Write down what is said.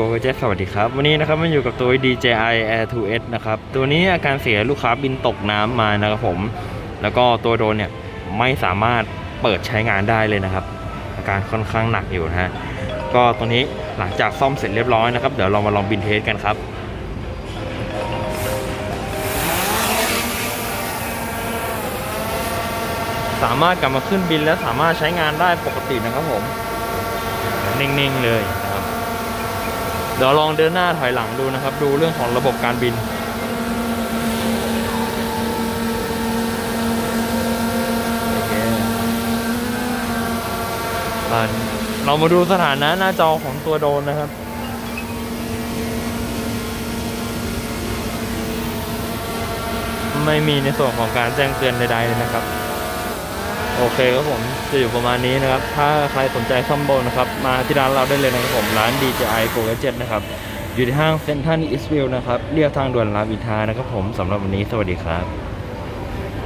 Go g e t สวัสดีครับ วันนี้นะครับมันอยู่กับตัว DJI Air 2S นะครับ ตัวนี้อาการเสียลูกค้าบินตกน้ำมานะครับผม แล้วก็ตัวโดรนเนี่ยไม่สามารถเปิดใช้งานได้เลยนะครับ อาการค่อนข้างหนักอยู่นะฮะ ก็ตัวนี้หลังจากซ่อมเสร็จเรียบร้อยนะครับ เดี๋ยวเรามาลองบินเทสกันครับสามารถกลับมาขึ้นบินและสามารถใช้งานได้ปกตินะครับผม นิ่ง ๆ เลย เดี๋ยวลองเดินหน้าถอยหลังดูนะครับ ดูเรื่องของระบบการบินโอเคมาเรามาดูสถานะหน้าจอของตัวโดรนนะครับไม่มีในส่วนของการแจ้งเตือนใดๆเลยนะครับ โอเคครับผมจะอยู่ประมาณนี้นะครับ ถ้าใครสนใจซ่อมโบนนะครับ มาที่ร้านเราได้เลยนะครับผมร้าน DJI Go Gadget นะครับ อยู่ที่ห้างเซ็นทรัลอีสต์วิลนะครับ เรียกทางด่วนรามอินทรานะครับผมสำหรับวันนี้สวัสดีครับ